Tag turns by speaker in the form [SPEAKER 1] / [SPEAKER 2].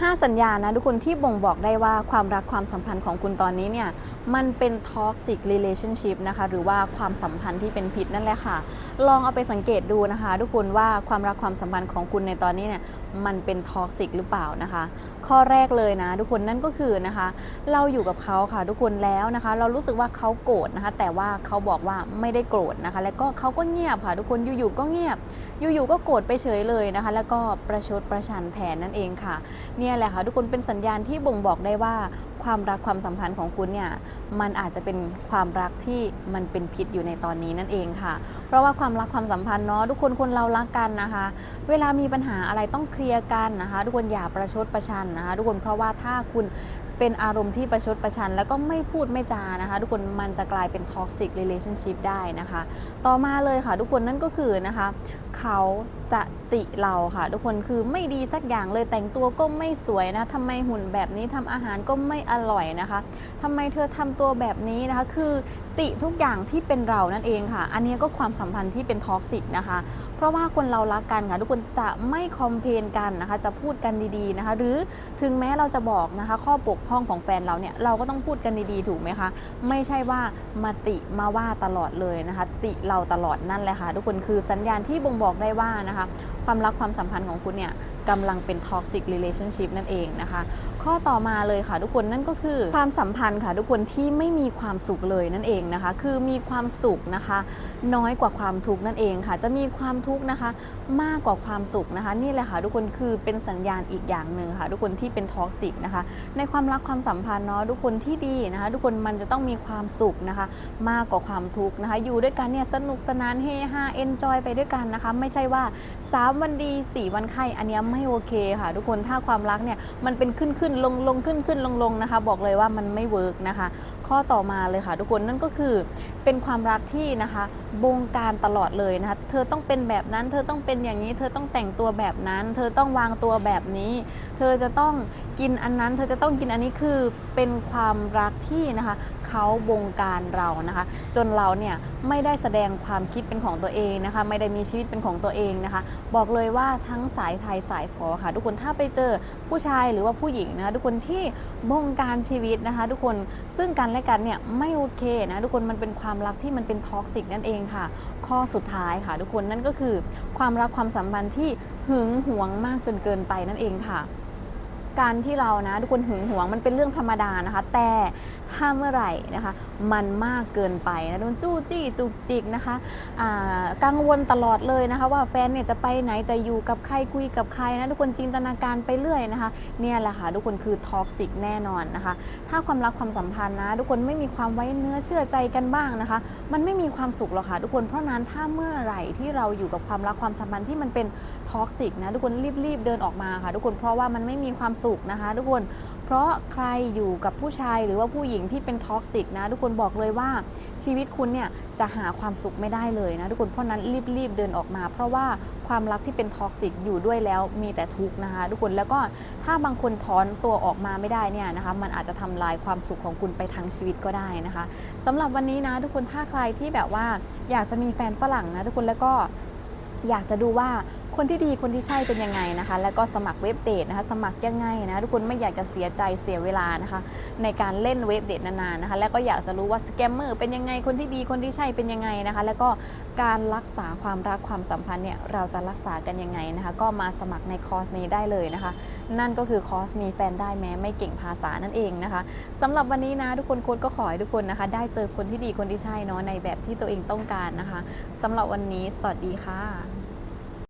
[SPEAKER 1] 5 สัญญาณนะทุกคนที่บ่งบอกได้ว่าความรักความสัมพันธ์ของคุณตอนนี้เนี่ย มันเป็น toxic relationship นะคะ หรือว่าความสัมพันธ์ที่เป็นพิษนั่นแหละค่ะ ลองเอาไปสังเกตดูนะคะ ทุกคนว่าความรักความสัมพันธ์ของคุณในตอนนี้เนี่ย มันเป็น toxic หรือเปล่านะคะ ข้อแรกเลยนะ ทุกคนนั่นก็คือนะคะ เราอยู่กับเขาค่ะ ทุกคนแล้วนะคะ เรารู้สึกว่าเขาโกรธนะคะ แต่ว่าเขาบอกว่าไม่ได้โกรธนะคะ แล้วก็เขาก็เงียบค่ะทุกคนอยู่ๆก็เงียบ อยู่ๆก็โกรธไปเฉยเลยนะคะ แล้วก็ประชดประชันแทนนั่นเองค่ะเนี่ยแหละค่ะทุกคนเป็นสัญญาณที่บ่งบอกได้ว่าความรักความสัมพันธ์ของคุณเนี่ยมันอาจจะเป็นความรักที่มันเป็นพิษอยู่ในตอนนี้นั่นเองค่ะ เพราะว่าความรักความสัมพันธ์เนาะทุกคนคนเรารักกันนะคะ เวลามีปัญหาอะไรต้องเคลียร์กันนะคะ ทุกคนอย่าประชดประชันนะคะ ทุกคนเพราะว่าถ้าคุณเป็นอารมณ์ที่ประชดประชัน แล้วก็ไม่พูดไม่จานะคะ ทุกคนมันจะกลายเป็น toxic relationship ได้นะคะ ต่อมาเลยค่ะ ทุกคนนั่นก็คือนะคะเขา จะติเราค่ะ ทุกคนคือไม่ดีสักอย่างเลยแต่งตัวก็ไม่สวยนะทำไมหุ่นแบบนี้ทำอาหารก็ไม่อร่อยนะคะทำไมเธอทำตัวแบบนี้นะคะ คือติทุกอย่างที่เป็นเรานั่นเองค่ะ อันนี้ก็ความสัมพันธ์ที่เป็นท็อกซิกนะคะ เพราะว่าคนเรารักกันค่ะ ทุกคนจะไม่คอมเพนกันนะคะ จะพูดกันดีๆนะคะ หรือถึงแม้เราจะบอกนะคะ ข้อบกพร่องของแฟนเราเนี่ยเราก็ต้องพูดกันดีๆถูกไหมคะ ไม่ใช่ว่ามาติมาว่าตลอดเลยนะคะ ติเราตลอดนั่นแหละค่ะ ทุกคนคือสัญญาณที่บ่งบอกได้ว่านะคะความรักความสัมพันธ์ของคุณเนี่ยกำลังเป็น toxic relationship นั่นเองนะคะ ข้อต่อมาเลยค่ะทุกคนนั่นก็คือความสัมพันธ์ค่ะทุกคนที่ไม่มีความสุขเลยนั่นเองนะคะ คือมีความสุขนะคะ น้อยกว่าความทุกข์นั่นเองค่ะ จะมีความทุกข์นะคะ มากกว่าความสุขนะคะ นี่แหละค่ะทุกคนคือเป็นสัญญาณอีกอย่างหนึ่งค่ะ ทุกคนที่เป็นท็อกซิกนะคะ ในความรักความสัมพันธ์เนาะทุกคนที่ดีนะคะ ทุกคนมันจะต้องมีความสุขนะคะ มากกว่าความทุกข์นะคะ อยู่ด้วยกันเนี่ยสนุกสนานเฮฮาเอนจอยไปด้วยกันนะคะ ไม่ใช่ว่า 3 วันดี 4 วันไข้อันเนี้ยไม่โอเคค่ะ ทุกคนถ้าความรักเนี่ยมันเป็นขึ้นขึ้นลงลงขึ้นขึ้นลงลงนะคะ บอกเลยว่ามันไม่เวิร์กนะคะ ข้อต่อมาเลยค่ะ ทุกคนนั่นก็คือเป็นความรักที่นะคะบงการตลอดเลยนะคะเธอต้องเป็นแบบนั้น เธอต้องเป็นอย่างนี้ เธอต้องแต่งตัวแบบนั้น เธอต้องวางตัวแบบนี้ เธอจะต้องกินอันนั้น เธอจะต้องกินอันนี้คือเป็นความรักที่นะคะเขาบงการเรานะคะ จนเราเนี่ยไม่ได้แสดงความคิดเป็นของตัวเองนะคะ ไม่ได้มีชีวิตเป็นของตัวเองนะคะ บอกเลยว่าทั้งสายไทยสายฟอค่ะ ทุกคนถ้าไปเจอผู้ชายหรือว่าผู้หญิงนะคะทุกคนที่บงการชีวิตนะคะ ทุกคนซึ่งกันและกันเนี่ยไม่โอเคนะทุกคนมันเป็นความรักที่มันเป็นท็อกซิกนั่นเองค่ะ ข้อสุดท้ายค่ะ ทุกคนนั่นก็คือความรักความสัมพันธ์ที่หึงหวงมากจนเกินไปนั่นเองค่ะ การที่เรานะทุกคนหึงหวงมันเป็นเรื่องธรรมดานะคะ แต่ถ้าเมื่อไหร่นะคะ มันมากเกินไปนะทุกคนจู้จี้จุกจิกนะคะกังวลตลอดเลยนะคะ ว่าแฟนเนี่ยจะไปไหนจะอยู่กับใครคุยกับใครนะทุกคนจินตนาการไปเรื่อยนะคะเนี่ยแหละค่ะทุกคนคือท็อกซิกแน่นอนนะคะ ถ้าความรักความสัมพันธ์นะ ทุกคนไม่มีความไว้เนื้อเชื่อใจกันบ้างนะคะ มันไม่มีความสุขหรอกค่ะทุกคนเพราะนั้นถ้าเมื่อไหร่ที่เราอยู่กับความรักความสัมพันธ์ที่มันเป็นท็อกซิกนะทุกคนรีบๆเดินออกมาค่ะทุกคนเพราะว่ามันไม่มีความสุขนะคะ ทุกคน เพราะใครอยู่กับผู้ชายหรือว่าผู้หญิงที่เป็นท็อกซิกนะทุกคนบอกเลยว่าชีวิตคุณเนี่ยจะหาความสุขไม่ได้เลยนะทุกคนเพราะนั้นรีบๆเดินออกมา เพราะว่าความรักที่เป็นท็อกซิกอยู่ด้วยแล้วมีแต่ทุกข์นะคะ ทุกคนแล้วก็ถ้าบางคนถอนตัวออกมาไม่ได้เนี่ยนะคะ มันอาจจะทำลายความสุขของคุณไปทั้งชีวิตก็ได้นะคะสำหรับวันนี้นะทุกคนถ้าใครที่แบบว่าอยากจะมีแฟนฝรั่งนะทุกคนแล้วก็อยากจะดูว่า คนที่ดีคนที่ใช่เป็นยังไงนะคะ แล้วก็สมัครเว็บเดทนะคะ สมัครยังไงนะะทุกคนไม่อยากจะเสียใจเสียเวลานะคะ ในการเล่นเว็บเดทนานๆนะคะ แล้วก็อยากจะรู้ว่าสแกมเมอร์เป็นยังไงคนที่ดีคนที่ใช่เป็นยังไงนะคะ แล้วก็การรักษาความรักความสัมพันธ์เนี่ยเราจะรักษากันยังไงนะคะ ก็มาสมัครในคอร์สนี้ได้เลยนะคะ นั่นก็คือคอร์สมีแฟนได้แม้ไม่เก่งภาษานั่นเองนะคะสำหรับวันนี้นะทุกคนโค้ดก็ขอให้ทุกคนนะคะ ได้เจอคนที่ดีคนที่ใช่เนาะในแบบที่ตัวเองต้องการนะคะสำหรับวันนี้สวัสดีค่ะ